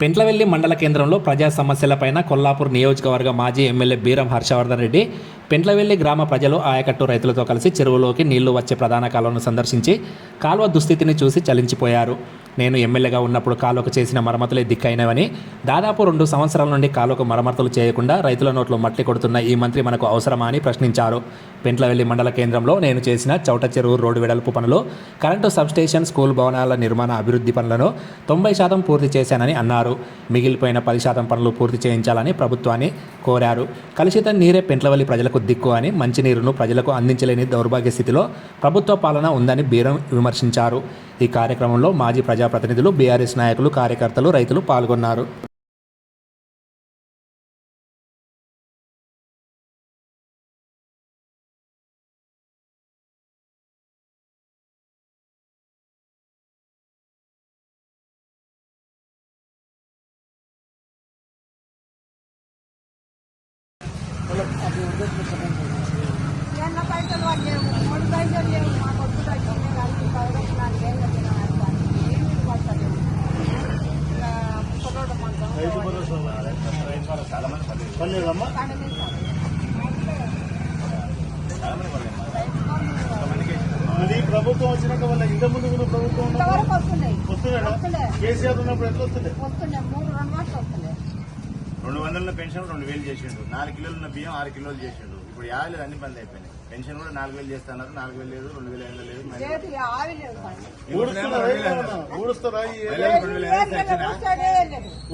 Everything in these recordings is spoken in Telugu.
పెంట్లవెల్లి మండల కేంద్రంలో ప్రజా సమస్యలపైన కొల్లాపూర్ నియోజకవర్గ మాజీ ఎమ్మెల్యే బీరం హర్షవర్ధన్ రెడ్డి పెంట్లవెల్లి గ్రామ ప్రజలు ఆయకట్టు రైతులతో కలిసి చెరువులోకి నీళ్ళు వచ్చే ప్రధాన కాలువను సందర్శించి కాలువ దుస్థితిని చూసి చలించిపోయారు. నేను ఎమ్మెల్యేగా ఉన్నప్పుడు కాలువకు చేసిన మరమ్మతులే దిక్కైనవని దాదాపు రెండు సంవత్సరాల నుండి కాలువకు మరమ్మతులు చేయకుండా రైతుల నోట్లో మట్టి కొడుతున్న ఈ మంత్రి మనకు అవసరమా అని ప్రశ్నించారు. పెంట్లవెల్లి మండల కేంద్రంలో నేను చేసిన చౌట చెరువు రోడ్డు వెడల్పు పనులు కరెంటు సబ్స్టేషన్ స్కూల్ భవనాల నిర్మాణ అభివృద్ధి పనులను తొంభై శాతం పూర్తి చేశానని అన్నారు. మిగిలిపోయిన పది శాతం పనులు పూర్తి చేయించాలని ప్రభుత్వాన్ని కోరారు. కలుషిత నీరే పెంట్లవల్లి ప్రజలకు దిక్కు అని మంచినీరును ప్రజలకు అందించలేని దౌర్భాగ్య స్థితిలో ప్రభుత్వ పాలన ఉందని బీరం విమర్శించారు. ఈ కార్యక్రమంలో మాజీ ప్రజాప్రతినిధులు బీఆర్ఎస్ నాయకులు కార్యకర్తలు రైతులు పాల్గొన్నారు. ఎన్న పైసలు పడ్డాము మూడు పైసలు లేవు మాకు వద్దు పైసలు ఐదు పైసలు నాలుగేళ్ళు పర్లేదమ్మా అది ప్రభుత్వం వచ్చినాక వాళ్ళ ఇంత ముందు కూడా ప్రభుత్వం వస్తున్నాయి. కేసీఆర్ ఉన్నప్పుడు ఎట్లా వస్తున్నాయి. రెండు వందల పెన్షన్ రెండు వేలు చేసిండు. నాలుగు కిలోలు ఉన్న బియ్యం ఆరు కిలోలు చేసిండు. ఇప్పుడు యాభై లేదు అన్ని బంద్ అయిపోయినాయి. పెన్షన్ కూడా నాలుగు వేలు చేస్తున్నారు. నాలుగు వేలు లేదు రెండు వేలు ఐదు లేదు.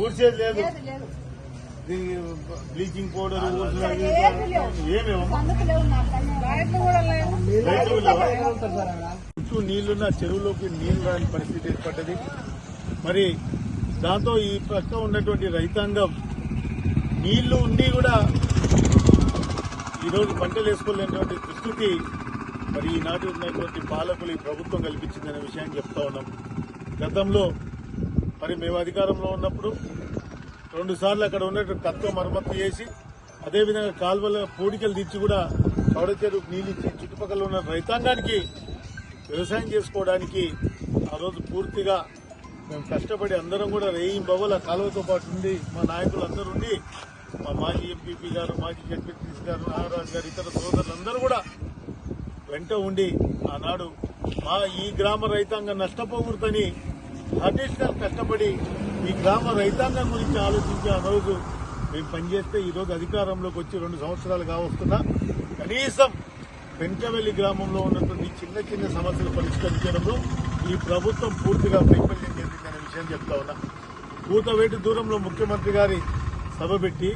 ఊడ్చేది లేదు. Bleaching powder? చుట్టూ నీళ్ళున్న చెరువులోకి నీళ్ళు రాని పరిస్థితి ఏర్పడ్డది. మరి దాంతో ఈ పక్క ఉన్నటువంటి రైతాంగం నీళ్ళు ఉండి కూడా ఈరోజు పంటలు వేసుకోలేనటువంటి దుస్థితి మరి ఈనాటి ఉన్నటువంటి పాలకులు ఈ ప్రభుత్వం కల్పించిందనే విషయాన్ని చెప్తా ఉన్నాం. గతంలో మరి మేము అధికారంలో ఉన్నప్పుడు రెండు సార్లు అక్కడ ఉన్నటువంటి కత్తో మరమ్మతు చేసి అదేవిధంగా కాల్వల పూడికలు తెచ్చి కూడా చౌడచెరు నీళ్ళు ఇచ్చి చుట్టుపక్కల ఉన్న రైతాంగానికి వ్యవసాయం చేసుకోవడానికి ఆ రోజు పూర్తిగా మేము కష్టపడి అందరం కూడా రేయి బవ్వల కాలువతో పాటు ఉండి మా నాయకులు అందరుండి ఉండి మా మాజీ ఎంపీపీ గారు మాజీ జడ్పీటీసీ గారు నాగరాజు గారు ఇతర సోదరులందరూ కూడా వెంట ఉండి ఆనాడు మా ఈ గ్రామ రైతాంగం నష్టపోకూడదని గారు కష్టపడి ఈ గ్రామ రైతాంగం గురించి ఆలోచించి ఆ రోజు మేము పనిచేస్తే ఈరోజు అధికారంలోకి వచ్చి రెండు సంవత్సరాలు కావస్తున్నా. కనీసం పెంచవెల్లి గ్రామంలో ఉన్నటువంటి చిన్న చిన్న సమస్యలు పరిష్కరించడంలో ఈ ప్రభుత్వం పూర్తిగా వైఫల్యం చెందిందనే విషయం చెప్తా ఉన్నా. కూతవేటి దూరంలో ముఖ్యమంత్రి గారి సభ పెట్టి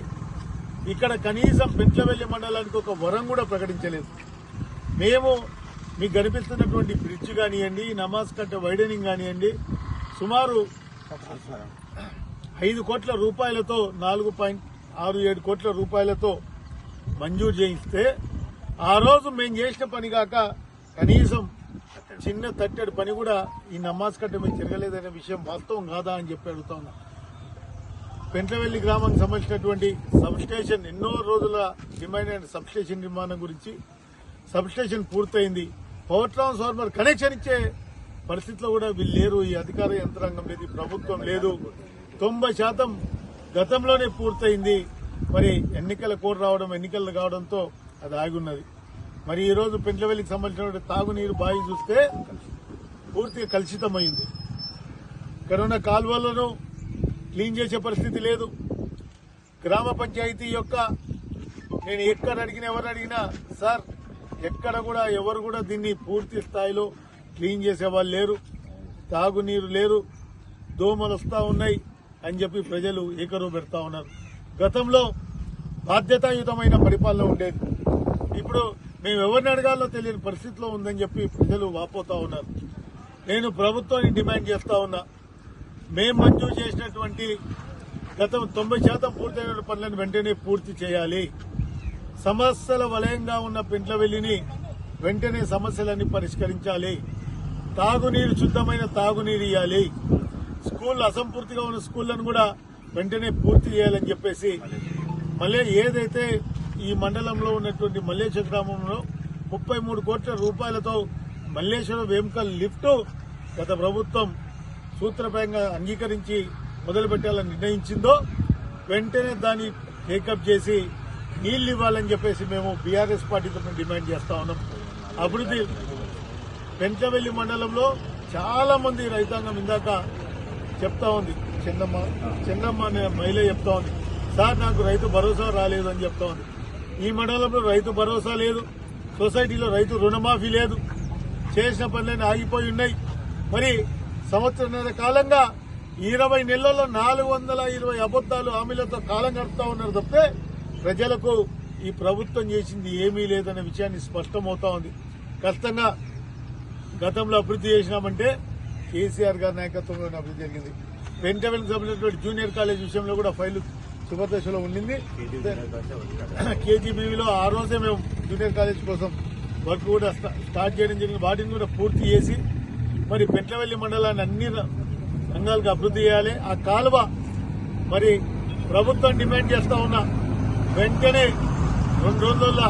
ఇక్కడ కనీసం పెంచవెల్లి మండలానికి ఒక వరం కూడా ప్రకటించలేదు. మేము మీకు కనిపిస్తున్నటువంటి బ్రిడ్జ్ కానివ్వండి నమాజ్ కట్ట వైడనింగ్ కానివ్వండి సుమారు ఐదు కోట్ల రూపాయలతో నాలుగు పాయింట్ ఆరు ఏడు కోట్ల రూపాయలతో మంజూరు చేయిస్తే ఆ రోజు మేము చేసిన పని కాక కనీసం చిన్న తట్టెడు పని కూడా ఈ నమాజ్ కట్ట మేము తిరగలేదనే విషయం వాస్తవం కాదా అని చెప్పి అడుగుతా ఉన్నా. పెంట్లవెల్లి గ్రామానికి సంబంధించినటువంటి సబ్స్టేషన్ ఎన్నో రోజుల డిమాండ్ అయిన సబ్స్టేషన్ నిర్మాణం గురించి. సబ్స్టేషన్ పూర్తయింది. పవర్ ట్రాన్స్ఫార్మర్ కనెక్షన్ ఇచ్చే పరిస్థితిలో కూడా వీళ్ళు లేరు. ఈ అధికార యంత్రాంగం లేదు ప్రభుత్వం లేదు. తొంభై శాతం గతంలోనే పూర్తయింది. మరి ఎన్నికల కోడ్ రావడం ఎన్నికలు కావడంతో అది ఆగున్నది. మరి ఈ రోజు పెంట్లవెల్లికి సంబంధించినటువంటి తాగునీరు బావి చూస్తే పూర్తిగా కలుషితమైంది కరోనా ఉన్న కాలువలను క్లీన్ చేసే పరిస్థితి లేదు. గ్రామ పంచాయతీ యొక్క నేను ఎక్కడ అడిగినా ఎవరు అడిగినా సార్ ఎక్కడ కూడా ఎవరు కూడా దీన్ని పూర్తి స్థాయిలో క్లీన్ చేసే వాళ్ళు లేరు. తాగునీరు లేరు దోమలు వస్తా ఉన్నాయి అని చెప్పి ప్రజలు ఏకరువు పెడతా ఉన్నారు. గతంలో బాధ్యతాయుతమైన పరిపాలన ఉండేది. ఇప్పుడు మేము ఎవరిని అడగాలో తెలియని పరిస్థితిలో ఉందని చెప్పి ప్రజలు వాపోతా ఉన్నారు. నేను ప్రభుత్వాన్ని డిమాండ్ చేస్తా ఉన్నా. మేం మంజూరు చేసినటువంటి గత తొంభై శాతం పూర్తయిన పనులను వెంటనే పూర్తి చేయాలి. సమస్యల వలయంగా ఉన్న పెంట్లవెల్లిని వెంటనే సమస్యలన్నీ పరిష్కరించాలి. తాగునీరు శుద్ధమైన తాగునీరు ఇవ్వాలి స్కూల్ అసంపూర్తిగా ఉన్న స్కూళ్ళను కూడా వెంటనే పూర్తి చేయాలని చెప్పేసి మళ్ళీ ఏదైతే ఈ మండలంలో ఉన్నటువంటి మల్లేశ్వర గ్రామంలో ముప్పై మూడు కోట్ల రూపాయలతో మల్లేశ్వరం వేముకల్ లిఫ్ట్ గత ప్రభుత్వం సూత్రప్రాయంగా అంగీకరించి మొదలుపెట్టాలని నిర్ణయించిందో వెంటనే దాన్ని టేకప్ చేసి నీళ్ళు ఇవ్వాలని చెప్పేసి మేము బీఆర్ఎస్ పార్టీ తరఫున డిమాండ్ చేస్తా ఉన్నాం. అభివృద్ధి పెంచవెల్లి మండలంలో చాలా మంది రైతాంగం ఇందాక చెప్తా ఉంది. చిన్నమ్మ చిన్నమ్మ అనే మహిళ చెప్తా ఉంది. సార్ నాకు రైతు భరోసా రాలేదు అని చెప్తా ఉంది. ఈ మండలంలో రైతు భరోసా లేదు. సొసైటీలో రైతు రుణమాఫీ లేదు. చేసిన పనులన్నీ ఆగిపోయి ఉన్నాయి. మరి సంవత్సరంన్నర కాలంగా ఇరవై నెలల్లో నాలుగు వందల ఇరవై అబద్దాలు హామీలతో కాలం గడుపుతా ఉన్నారు తప్పితే ప్రజలకు ఈ ప్రభుత్వం చేసింది ఏమీ లేదనే విషయాన్ని స్పష్టమవుతా ఉంది. ఖచ్చితంగా గతంలో అభివృద్ధి చేసినామంటే కేసీఆర్ గారి నాయకత్వంలో అభివృద్ధి జరిగింది. పెంటవెల్కి సంబంధించినటువంటి జూనియర్ కాలేజ్ విషయంలో కూడా ఫైల్ శుభదశలో ఉండింది. కేజీబీవీలో ఆ రోజే మేము జూనియర్ కాలేజ్ కోసం వర్క్ కూడా స్టార్ట్ చేయడం జరిగింది. వాటిని కూడా పూర్తి చేసి మరి పెట్లవెల్లి మండలాన్ని అన్ని రంగాలకు అభివృద్ధి చేయాలి. ఆ కాలువ మరి ప్రభుత్వం డిమాండ్ చేస్తా ఉన్న వెంటనే రెండు రోజుల్లో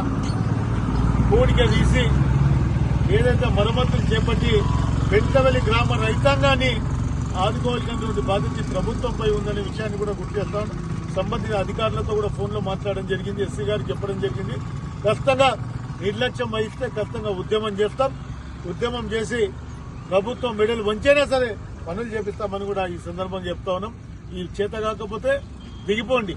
పూడిక తీసి ఏదైతే మరమ్మతులు చేపట్టి పెంటవెల్లి గ్రామ రైతాంగాన్ని ఆదుకోవాల్సినటువంటి బాధ్యత ప్రభుత్వంపై ఉందనే విషయాన్ని కూడా గుర్తు చేస్తాను సంబంధిత అధికారులతో కూడా ఫోన్లో మాట్లాడడం జరిగింది. ఎస్సీ గారికి చెప్పడం జరిగింది. ఖచ్చితంగా నిర్లక్ష్యం వహిస్తే ఖచ్చితంగా ఉద్యమం చేస్తాం. ఉద్యమం చేసి ప్రభుత్వం మెడలు వంచైనా సరే పనులు చేపిస్తామని కూడా ఈ సందర్భం చెప్తా ఉన్నాం. ఈ చేత కాకపోతే దిగిపోండి.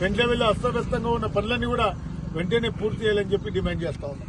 పెండ్లవెల్లి అస్తవ్యస్తంగా ఉన్న పనులన్నీ కూడా వెంటనే పూర్తి చేయాలని చెప్పి డిమాండ్ చేస్తా ఉన్నాం.